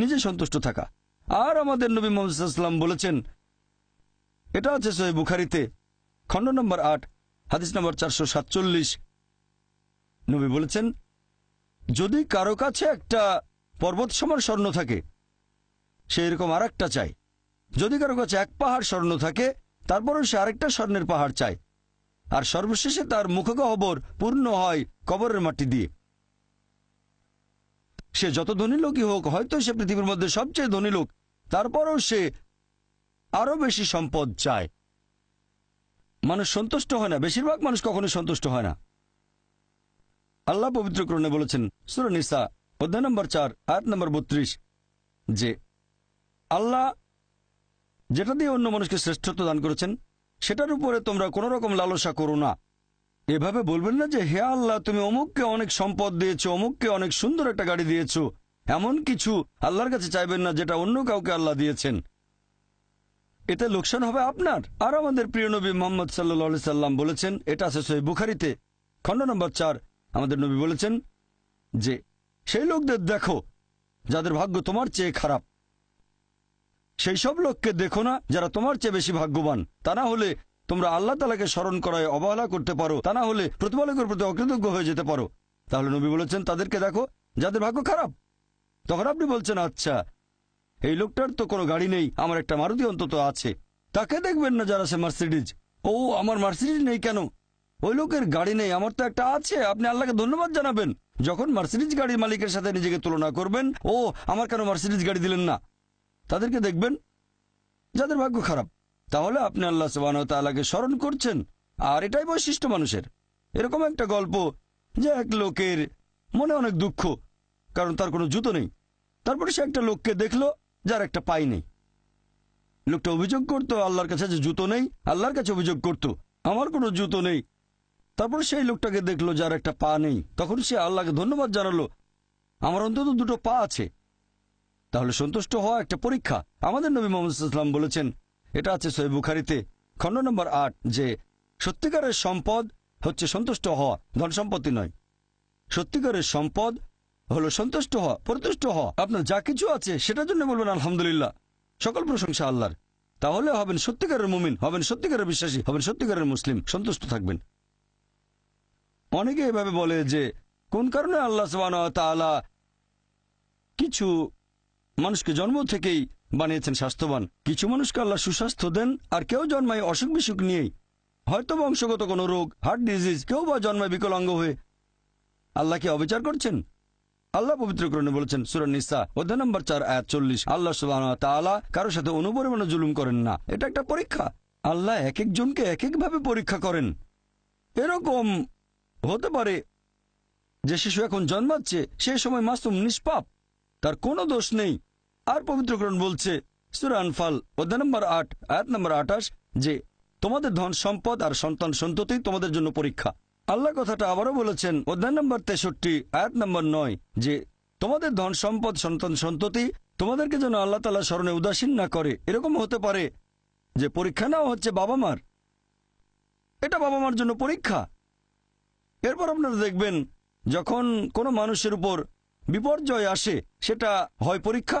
নিজে সন্তুষ্ট থাকা। আর আমাদের নবী মোহাম্মদাম বলেছেন, এটা আছে সোহে বুখারিতে, খণ্ড নম্বর আট, হাদিস নম্বর চারশো সাতচল্লিশ। নবী বলেছেন, যদি কারও কাছে একটা পর্বত সমান স্বর্ণ থাকে, সে এরকম আর একটা চায়। যদি কারও কাছে এক পাহাড় স্বর্ণ থাকে, তারপরও সে আরেকটা স্বর্ণের পাহাড় চায়। আর সর্বশেষে তার মুখগহ্বর পূর্ণ হয় কবরের মাটি দিয়ে। সে যত ধনী লোকই হোক, হয়তো সে পৃথিবীর মধ্যে সবচেয়ে ধনী লোক, তারপরও সে আরও বেশি সম্পদ চায়। মানুষ সন্তুষ্ট হয় না, বেশিরভাগ মানুষ কখনো সন্তুষ্ট হয় না। আল্লাহ পবিত্র করণে বলেছেন সুরনিসা অধ্যায় নম্বর চার, আয়াত নম্বর বত্রিশ, যে আল্লাহ যেটা দিয়ে অন্য মানুষকে শ্রেষ্ঠত্ব দান করেছেন, সেটার উপরে তোমরা কোনো রকম লালসা করো না। এভাবে বলবেন না যে, হে আল্লাহ, তুমি অমুককে অনেক সম্পদ দিয়েছ, অমুককে অনেক সুন্দর একটা গাড়ি দিয়েছ। এমন কিছু আল্লাহর কাছে চাইবেন না যেটা অন্য কাউকে আল্লাহ দিয়েছেন। এতে লোকসান হবে আপনার। আর আমাদের প্রিয় নবী মোহাম্মদ সাল্লা সাল্লাম বলেছেন, এটা আছে সই বুখারিতে, খণ্ড নম্বর চার। আমাদের নবী বলেছেন যে, সেই লোকদের দেখো, যাদের ভাগ্য তোমার চেয়ে খারাপ। সেই সব লোককে দেখো না যারা তোমার চেয়ে বেশি ভাগ্যবান। তা না হলে তোমরা আল্লাহ তালাকে স্মরণ করায় অবহেলা করতে পারো, তা না হলে প্রতিপালকের প্রতি অকৃতজ্ঞ হয়ে যেতে পারো। তাহলে নবী বলেছেন, তাদেরকে দেখো, যাদের ভাগ্য খারাপ। তখন আপনি বলছেন আচ্ছা এই লোকটার তো কোনো গাড়ি নেই, আমার একটা মারুতি অন্তত আছে। তাকে দেখবেন না যারা সে মার্সিডিজ? ও, আমার মার্সিডিজ নেই কেন? ওই লোকের গাড়ি নেই, আমার তো একটা আছে, আপনি আল্লাহকে ধন্যবাদ জানাবেন। যখন মার্সিডিজ গাড়ির মালিকের সাথে নিজেকে তুলনা করবেন, ও, আমার কেন মার্সিডিজ গাড়ি দিলেন না? তাদেরকে দেখবেন, যাদের ভাগ্য খারাপ। তাহলে আপনি আল্লাহ সুবাহকে স্মরণ করছেন। আর এটাই বৈশিষ্ট্য মানুষের। এরকম একটা গল্প যে এক লোকের মনে অনেক দুঃখ, কারণ তার কোনো জুতো নেই। তারপরে সে একটা লোককে দেখল, যার একটা পাই নেই। লোকটা অভিযোগ করতো, আল্লাহর কাছে যে জুতো নেই, আল্লাহর কাছে অভিযোগ করত, আমার কোনো জুতো নেই। তারপর সেই লোকটাকে দেখল, যার একটা পা নেই। তখন সে আল্লাহকে ধন্যবাদ জানালো, আমার অন্তত দুটো পা আছে। তাহলে সন্তুষ্ট হওয়া একটা পরীক্ষা। আমাদের নবী মোহাম্মদ বলেছেন এটা আছে সৈব বুখারিতে, খণ্ড নম্বর আট, যে সত্যিকারের সম্পদ হচ্ছে সন্তুষ্ট হওয়া, ধন সম্পত্তি নয়। সত্যিকারের সম্পদ হলো সন্তুষ্ট হওয়া, পরিতুষ্ট হওয়া। আপনার যা কিছু আছে সেটার জন্য বলবেন, আলহামদুলিল্লাহ। সকল প্রশংসা আল্লাহর। তাহলে হবেন সত্যিকারের মুমিন, হবেন সত্যিকারের বিশ্বাসী, হবেন সত্যিকারের মুসলিম, সন্তুষ্ট থাকবেন। অনেকে এভাবে বলে যে, কোন কারণে আল্লাহ তাআলা কিছু মানুষকে জন্ম থেকেই বানিয়েছেন স্বাস্থ্যবান। কিছু মানুষকে আল্লাহ সুস্বাস্থ্য দেন, আর কেউ জন্মায় অসুখ বিসুখ নিয়েই। হয়তো বংশগত কোনো রোগ হার্ট ডিজিজ কেউ বা জন্মায় বিকলাঙ্গ হয়ে। আল্লাহ কি অবিচার করছেন? আল্লাহ পবিত্র পবিত্রকরণে বলেছেন সুরান নিসা, অধ্যায় নম্বর চার, আয়াত চল্লিশ, আল্লাহ সুবাহ কারোর সাথে অনুপরিমাণে জুলুম করেন না। এটা একটা পরীক্ষা। আল্লাহ এক একজনকে এক একভাবে পরীক্ষা করেন। এরকম হতে পারে যে শিশু এখন জন্মাচ্ছে সেই সময় মাসুম নিষ্পাপ। তার কোনো দোষ নেই। আর পবিত্রকরণ বলছে সুরা আনফাল, অধ্যায় নম্বর আট, আয়াত নম্বর আঠাশ, যে তোমাদের ধন সম্পদ আর সন্তান সন্ততি তোমাদের জন্য পরীক্ষা। আল্লাহ কথাটা আবারও বলেছেন, অধ্যায় নম্বর তেষট্টি, আয়াত নম্বর নয়, যে তোমাদের ধন সম্পদ, সন্তান সন্ততি তোমাদেরকে যেন আল্লাহ তালা স্মরণে উদাসীন না করে। এরকম হতে পারে যে পরীক্ষা নেওয়া হচ্ছে বাবা মার এটা বাবা মার জন্য পরীক্ষা। এরপর আপনারা দেখবেন, যখন কোনো মানুষের উপর বিপর্যয় আসে, সেটা হয় পরীক্ষা।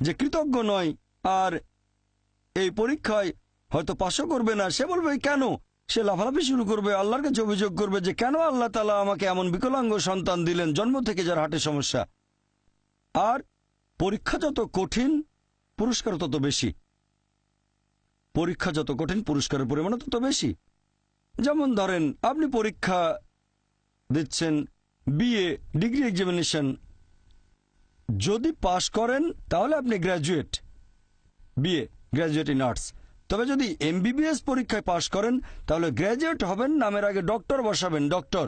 যে কৃতজ্ঞ নয়, আর এই পরীক্ষায় হয়তো পাশও করবে না। সে বলবে, কেন? সে লাফালাফি শুরু করবে, আল্লাহর কাছে অভিযোগ করবে যে, কেন আল্লাহ তালা আমাকে এমন বিকলাঙ্গ সন্তান দিলেন জন্ম থেকে যার হাটে সমস্যা? আর পরীক্ষা যত কঠিন, পুরস্কার তত বেশি। পরীক্ষা যত কঠিন, পুরস্কারের পরিমাণও তত বেশি। যেমন ধরেন, আপনি পরীক্ষা দিচ্ছেন, বিএ, ডিগ্রি এক্সামিনেশন যদি পাশ করেন, তাহলে আপনি graduate BA graduate in arts তবে যদি এমবিবিএস পরীক্ষায় পাশ করেন, তাহলে গ্র্যাজুয়েট হবেন, নামের আগে ডক্টর বসাবেন ডক্টর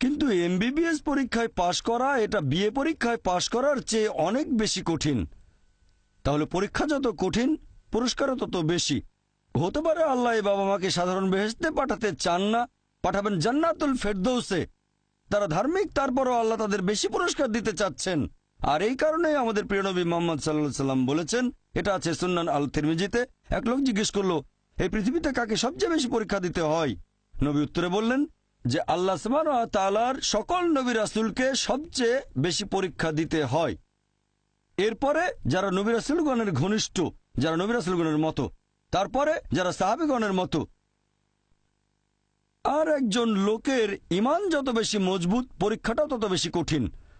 কিন্তু এমবিবিএস পরীক্ষায় পাশ করা, এটা বিএ পরীক্ষায় পাশ করার চেয়ে অনেক বেশি কঠিন। তাহলে পরীক্ষা যত কঠিন, পুরস্কারও তত বেশি। হতে পারে আল্লাহ বাবা মাকে সাধারণ বেহেস্তে পাঠাতে চান না, পাঠাবেন জান্নাতুল ফেরদৌসে। তারা ধার্মিক, তারপরও আল্লাহ তাদের বেশি পুরস্কার দিতে চাচ্ছেন। আর এই কারণেই আমাদের প্রিয় নবী মোহাম্মদ সাল্লাহ সাল্লাম বলেছেন, এটা আছে সুন্নান আল তিরমিজিতে এক লোক জিজ্ঞেস করল, এই পৃথিবীতে কাকে সবচেয়ে বেশি পরীক্ষা দিতে হয়? নবী উত্তরে বললেন যে, আল্লাহ তালার সকল নবী রাসুলকে সবচেয়ে বেশি পরীক্ষা দিতে হয়। এরপরে যারা নবী রাসুলগণের ঘনিষ্ঠ, যারা নবী রাসুলগণের মতো, তারপরে যারা সাহাবিগণের মতো, আর একজন লোকের ইমান যত বেশি মজবুত, পরীক্ষাটাও তত বেশি কঠিন।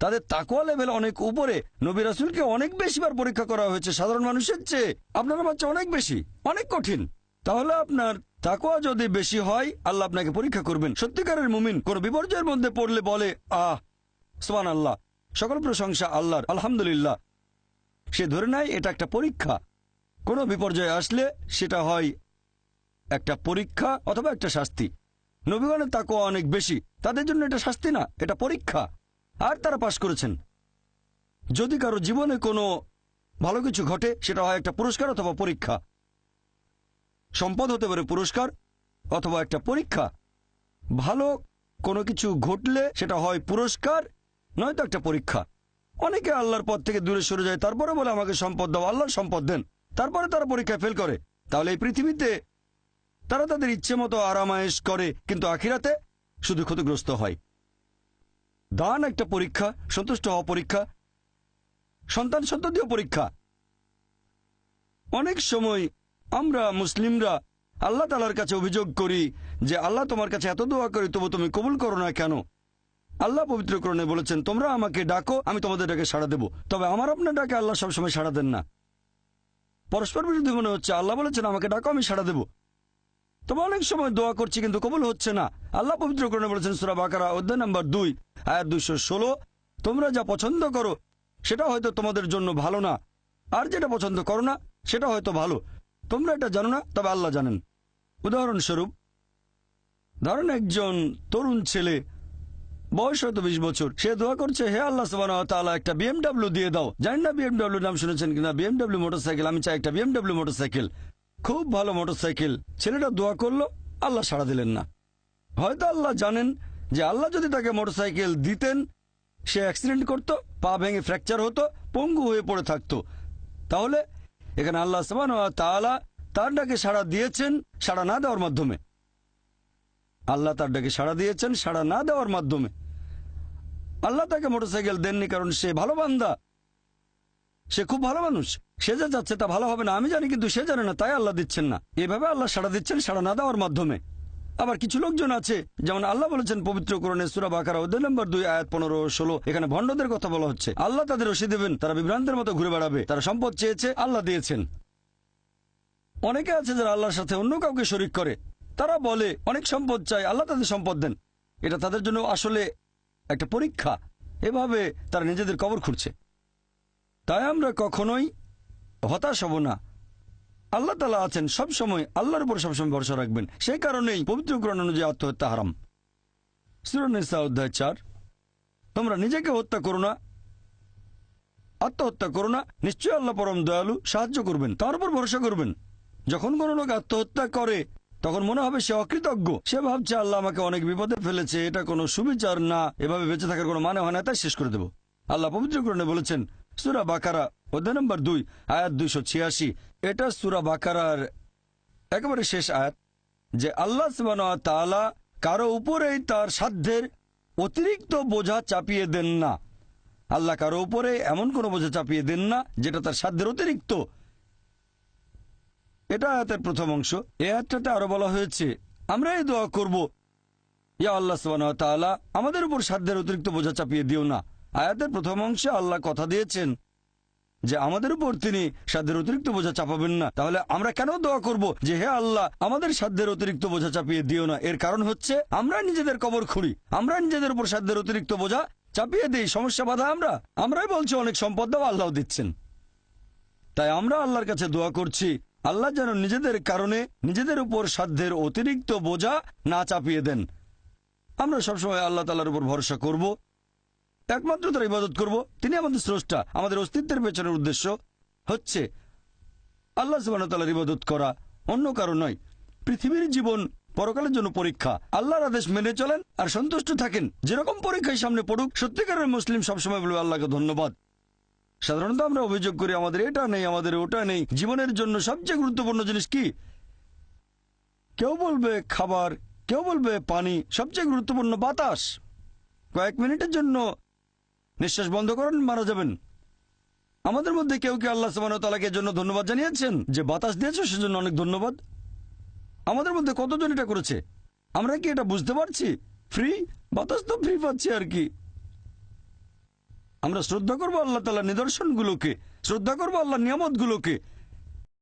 তাদের তাকোয়া লেভেল অনেক উপরে। নবী রাসুলকে অনেক বেশিবার পরীক্ষা করা হয়েছে সাধারণ মানুষের চেয়ে। আপনার বাচ্চা অনেক বেশি, অনেক কঠিন। তাহলে আপনার তাকোয়া যদি বেশি হয়, আল্লাহ আপনাকে পরীক্ষা করবেন। সত্যিকারের মুমিন কোন বিপর্যয়ের মধ্যে পড়লে বলে, আহ সোমান আল্লাহ সকল প্রশংসা আল্লাহর, আলহামদুলিল্লাহ। সে ধরে নেয়, এটা একটা পরীক্ষা। কোনো বিপর্যয় আসলে সেটা হয় একটা পরীক্ষা অথবা একটা শাস্তি। নবীগণের তাকোয়া অনেক বেশি, তাদের জন্য এটা শাস্তি না, এটা পরীক্ষা। আর তারা পাশ করেছেন। যদি কারও জীবনে কোনো ভালো কিছু ঘটে, সেটা হয় একটা পুরস্কার অথবা পরীক্ষা। সম্পদ হতে পারে পুরস্কার অথবা একটা পরীক্ষা। ভালো কোনো কিছু ঘটলে সেটা হয় পুরস্কার, নয়তো একটা পরীক্ষা। অনেকে আল্লাহর পথ থেকে দূরে সরে যায়, তারপরে বলে, আমাকে সম্পদ দাও আল্লাহর সম্পদ দেন। তারপরে তারা পরীক্ষায় ফেল করে। তাহলে এই পৃথিবীতে তারা তাদের ইচ্ছে মতো আরামায়েশ করে, কিন্তু আখিরাতে শুধু ক্ষতিগ্রস্ত হয়। দান একটা পরীক্ষা, সন্তুষ্ট হওয়া পরীক্ষা, সন্তান সন্ততিও পরীক্ষা। অনেক সময় আমরা মুসলিমরা আল্লাহ তালার কাছে অভিযোগ করি যে, আল্লাহ তোমার কাছে এত দোয়া করি, তবু তুমি কবুল করো না কেন? আল্লাহ পবিত্রকরণে বলেছেন, তোমরা আমাকে ডাকো, আমি তোমাদের ডাকে সাড়া দেব। তবে আমার আপনার ডাকে আল্লাহ সবসময় সাড়া দেন না। পরস্পর বিরোধী মনে হচ্ছে, আল্লাহ বলেছেন, আমাকে ডাকো, আমি সাড়া দেব। তবে অনেক সময় দোয়া করছি, কিন্তু কবুল হচ্ছে না। আল্লাহ পবিত্রকরণে বলেছেন, সুরা বাকারা, অধ্যায় নাম্বার দুই, আয়াত দুইশো ষোলো, তোমরা যা পছন্দ করো, সেটা হয়তো তোমাদের জন্য ভালো না। আর যেটা পছন্দ করো না, সেটা হয়তো ভালো। তোমরা এটা জানো না, তবে আল্লাহ জানেন। উদাহরণস্বরূপ, ধরেন একজন তরুণ ছেলে, বয়স হয়তো বিশ বছর, সে দোয়া করছে, হে আল্লাহ সুবাহ একটা বিএমডাব্লিউ দিয়ে দাও। জানি না বিএমডাব্লিউ নাম শুনেছেন কিনা? বিএমডাব্লিউ মোটরসাইকেল, আমি চাই একটা বিএমডাব্লিউ মোটরসাইকেল। খুব ভালো মোটরসাইকেল। ছেলেটা দোয়া করল, আল্লাহ সাড়া দিলেন না। হয়তো আল্লাহ জানেন যে আল্লাহ যদি তাকে মোটরসাইকেল দিতেন, সে অ্যাক্সিডেন্ট করতো, পা ভেঙে ফ্র্যাকচার হতো, পঙ্গু হয়ে পড়ে থাকতো। তাহলে এখানে আল্লাহ সমান তালা তার ডাকে সাড়া দিয়েছেন, সাড়া না দেওয়ার মাধ্যমে। আল্লাহ তার ডাকে সাড়া দিয়েছেন, সাড়া না দেওয়ার মাধ্যমে। আল্লাহ তাকে মোটরসাইকেল দেননি কারণ সে ভালো বান্দা। সে খুব ভালো মানুষ। সে যা যাচ্ছে তা ভালো হবে না, আমি জানি কিন্তু সে জানে না, তাই আল্লাহ দিচ্ছেন না। এভাবে আল্লাহ সাড়া দিচ্ছেন, সাড়া না দেওয়ার মাধ্যমে। আবার কিছু লোকজন আছে, যেমন আল্লাহ বলেছেন পবিত্র করণে সুরা বাকারা, অধ্যায় নম্বর দুই, আয়াত পনেরো, ষোলো, এখানে ভণ্ডদের কথা বলা হচ্ছে। আল্লাহ তাদের রশি দেবেন, তারা বিভ্রান্তের মতো ঘুরে বেড়াবে, তারা সম্পদ চেয়েছে, আল্লাহ দিয়েছেন। অনেকে আছে যারা আল্লাহর সাথে অন্য কাউকে শরিক করে, তারা বলে, অনেক সম্পদ চায় আল্লাহ তাদের সম্পদ দেন। এটা তাদের জন্য আসলে একটা পরীক্ষা। এভাবে তারা নিজেদের কবর খুঁড়ছে। তাই আমরা কখনোই হতাশ হব না। আল্লাহ তালা আছেন সব সময় আল্লাহর উপর সবসময় ভরসা রাখবেন। সেই কারণেই পবিত্র গ্রহণ অনুযায়ী আত্মহত্যা হারাম। সুরনিসা অধ্যায় চার, তোমরা নিজেকে হত্যা করো না, আত্মহত্যা করো না, নিশ্চয়ই আল্লাহ পরম দয়ালু সাহায্য করবেন, তার উপর ভরসা করবেন। যখন কোনো লোক আত্মহত্যা করে, তখন মনে হবে সে অকৃতজ্ঞ। সে ভাবছে, আল্লাহ আমাকে অনেক বিপদে ফেলেছে, এটা কোনো সুবিচার না, এভাবে বেঁচে থাকার কোনো মানে হয় না, তাই শেষ করে দেব। আল্লাহ পবিত্র পবিত্রকরণে বলেছেন সুরা বাকারা, অধ্যায় নম্বর দুই, আয়াত দুইশো ছিয়াশি। এটা সুরা বাকারার একেবারে শেষ আয়াত, যে আল্লাহ তাআলা কারও উপরেই তার সাধ্যের অতিরিক্ত বোঝা চাপিয়ে দেন না। আল্লাহ কারও উপরে এমন কোনো বোঝা চাপিয়ে দেন না, যেটা তার সাধ্যের অতিরিক্ত। এটা আয়াতের প্রথম অংশ। এ আয়াতটাতে আরও বলা হয়েছে, আমরা এই দোয়া করব, ইয়া আল্লাহ তাআলা, আমাদের উপর সাধ্যের অতিরিক্ত বোঝা চাপিয়ে দিও না। আয়াতের প্রথম অংশে আল্লাহ কথা দিয়েছেন যে আমাদের উপর তিনি সাধ্যের অতিরিক্ত বোঝা চাপাবেন না। তাহলে আমরা কেন দোয়া করব যে হে আল্লাহ, আমাদের সাধ্যের অতিরিক্ত বোঝা চাপিয়ে দিও না। এর কারণ হচ্ছে আমরা নিজেদের কবর খুঁড়ি। আমরা নিজেদের উপর সাধ্যের অতিরিক্ত বোঝা চাপিয়ে দিই। সমস্যা বাধা আমরা। আমরাই বলছি অনেক সম্পদ দাও আল্লাহ দিচ্ছেন। তাই আমরা আল্লাহর কাছে দোয়া করছি, আল্লাহ যেন নিজেদের কারণে নিজেদের উপর সাধ্যের অতিরিক্ত বোঝা না চাপিয়ে দেন। আমরা সবসময় আল্লাহ তালার উপর ভরসা করব। একমাত্র তার ইবাদত করব। তিনি আমাদের স্রষ্টা, আমাদের অস্তিত্বের পেছনের উদ্দেশ্য হচ্ছে আল্লাহ সুবাহতালার ইবাদত করা, অন্য কারও নয়। পৃথিবীর জীবন পরকালের জন্য পরীক্ষা। আল্লাহর আদেশ মেনে চলেন আর সন্তুষ্ট থাকেন। যেরকম পরীক্ষায় সামনে পড়ুক, সত্যিকারের মুসলিম সবসময় বলবে, আল্লাহকে ধন্যবাদ। সাধারণত আমরা অভিযোগ করি, আমাদের এটা নেই, আমাদের ওটা নেই। জীবনের জন্য সবচেয়ে গুরুত্বপূর্ণ জিনিস কি? কেউ বলবে খাবার, কেউ বলবে পানি, সবচেয়ে গুরুত্বপূর্ণ বাতাস। কয়েক মিনিটের জন্য নিঃশ্বাস বন্ধ করেন, মারা যাবেন। আমাদের মধ্যে কেউ কি আল্লাহ সুবাহতালাকে জন্য ধন্যবাদ জানিয়েছেন, যে বাতাস দিয়েছে, সেজন্য অনেক ধন্যবাদ। আমাদের মধ্যে কতজন এটা করেছে? আমরা কি এটা বুঝতে পারছি? ফ্রি বাতাস তো ফ্রি পাচ্ছি আর কি। আমরা শ্রদ্ধা করব আল্লাহ তালা নিদর্শনগুলোকে, শ্রদ্ধা করব আল্লাহ নিয়ামতগুলোকে।